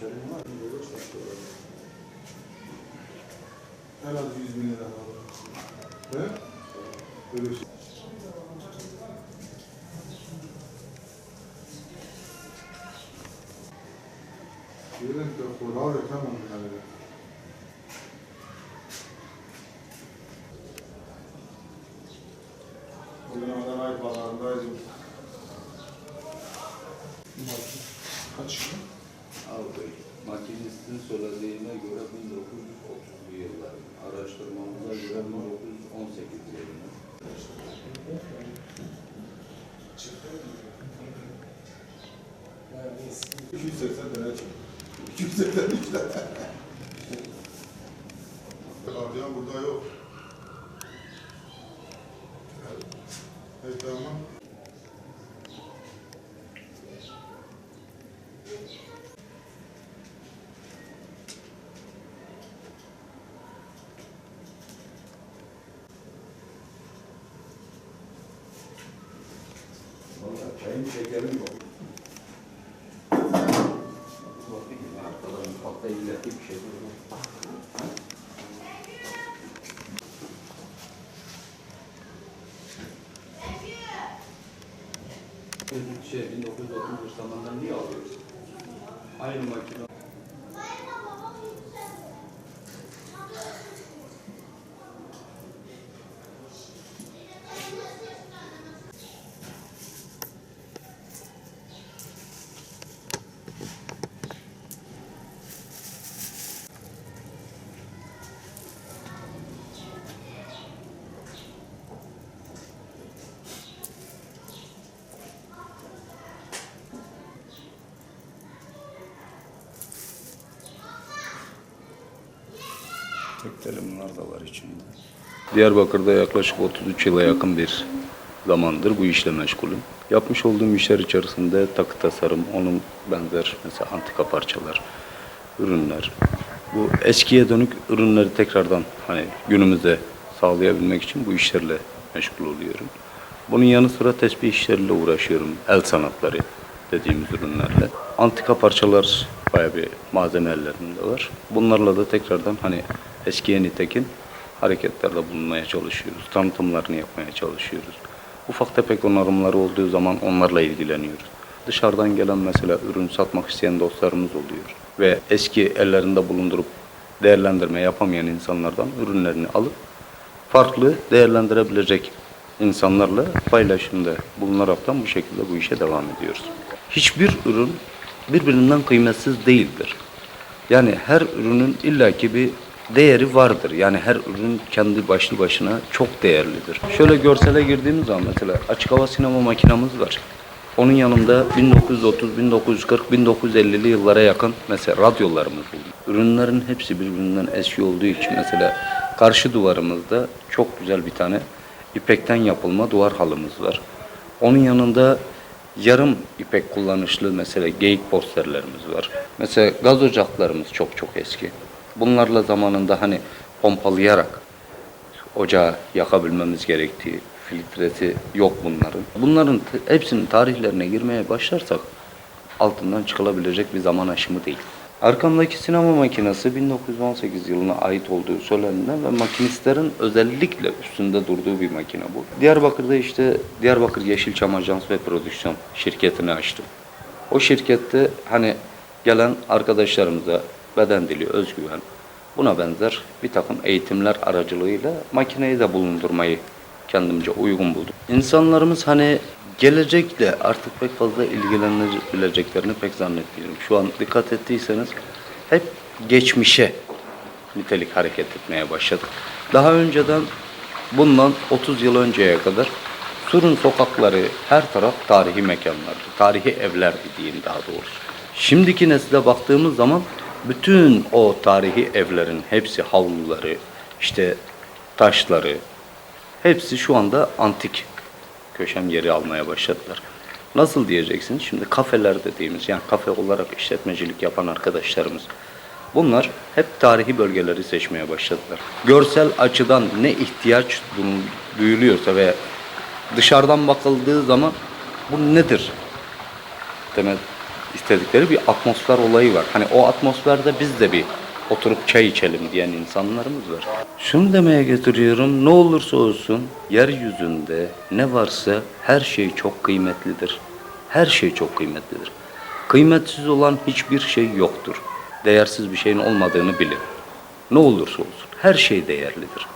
işlerin var mı? Böyle satıyorlar. En az 100 bin lira var. He? Böyle şey. Diyelim ki kurar tamam yani. Bugün oradan ay pazarındaydım. Abi, makinistin söylediğine göre 1930'lu yıllar. Araştırmamıza göre 1918 yılında. 280 tane çıktı. 283 tane. Gardiyan burada yok. Evet tamam. Çayın şekerim yok. Mutfakta illeti bir şey yok. Şey, 1930 zamandan niye alıyoruz? Aynı makine. Teklerimler de var içinde. Diyarbakır'da yaklaşık 33 yıla yakın bir zamandır bu işle meşgulüm. Yapmış olduğum işler içerisinde takı tasarım, onun benzer mesela antika parçalar, ürünler. Bu eskiye dönük ürünleri tekrardan hani günümüzde sağlayabilmek için bu işlerle meşgul oluyorum. Bunun yanı sıra tesbih işleriyle uğraşıyorum. El sanatları dediğimiz ürünlerle. Antika parçalar bayağı bir malzeme ellerinde var. Bunlarla da tekrardan hani eskiye nitekin hareketlerde bulunmaya çalışıyoruz. Tanıtımlarını yapmaya çalışıyoruz. Ufak tefek onarımları olduğu zaman onlarla ilgileniyoruz. Dışarıdan gelen mesela ürün satmak isteyen dostlarımız oluyor. Ve eski ellerinde bulundurup değerlendirme yapamayan insanlardan ürünlerini alıp farklı değerlendirebilecek insanlarla paylaşımda bulunaraktan bu şekilde bu işe devam ediyoruz. Hiçbir ürün birbirinden kıymetsiz değildir. Yani her ürünün illaki bir değeri vardır. Yani her ürün kendi başlı başına çok değerlidir. Şöyle görsele girdiğimiz zaman mesela açık hava sinema makinamız var. Onun yanında 1930, 1940, 1950'li yıllara yakın mesela radyolarımız bulunuyor. Ürünlerin hepsi birbirinden eski olduğu için mesela karşı duvarımızda çok güzel bir tane ipekten yapılma duvar halımız var. Onun yanında yarım ipek kullanışlı mesela geyik posterlerimiz var. Mesela gaz ocaklarımız çok çok eski. Bunlarla zamanında hani pompalayarak ocağı yakabilmemiz gerektiği filtresi yok bunların. Bunların hepsinin tarihlerine girmeye başlarsak altından çıkılabilecek bir zaman aşımı değil. Arkamdaki sinema makinesi 1918 yılına ait olduğu söylenilen ve makinistlerin özellikle üstünde durduğu bir makine bu. Diyarbakır'da işte Diyarbakır Yeşilçam Ajans ve Prodüksiyon şirketini açtım. O şirkette hani gelen arkadaşlarımıza beden dili, özgüven, buna benzer bir takım eğitimler aracılığıyla makineyi de bulundurmayı kendimce uygun buldum. İnsanlarımız hani gelecekle artık pek fazla ilgilenebileceklerini pek zannetmiyorum. Şu an dikkat ettiyseniz hep geçmişe nitelik hareket etmeye başladık. Daha önceden bundan 30 yıl önceye kadar Sur'un sokakları her taraf tarihi mekanlardı. Tarihi evlerdi diyeyim daha doğrusu. Şimdiki nesile baktığımız zaman bütün o tarihi evlerin hepsi havluları, işte taşları, hepsi şu anda antik köşem yeri almaya başladılar. Nasıl diyeceksiniz? Şimdi kafeler dediğimiz yani kafe olarak işletmecilik yapan arkadaşlarımız bunlar hep tarihi bölgeleri seçmeye başladılar. Görsel açıdan ne ihtiyaç du- duyuluyorsa ve dışarıdan bakıldığı zaman bu nedir demek istedikleri bir atmosfer olayı var. Hani o atmosferde biz de bir oturup çay içelim diyen insanlarımız var. Şunu demeye getiriyorum, ne olursa olsun yeryüzünde ne varsa her şey çok kıymetlidir. Her şey çok kıymetlidir. Kıymetsiz olan hiçbir şey yoktur. Değersiz bir şeyin olmadığını bilin. Ne olursa olsun her şey değerlidir.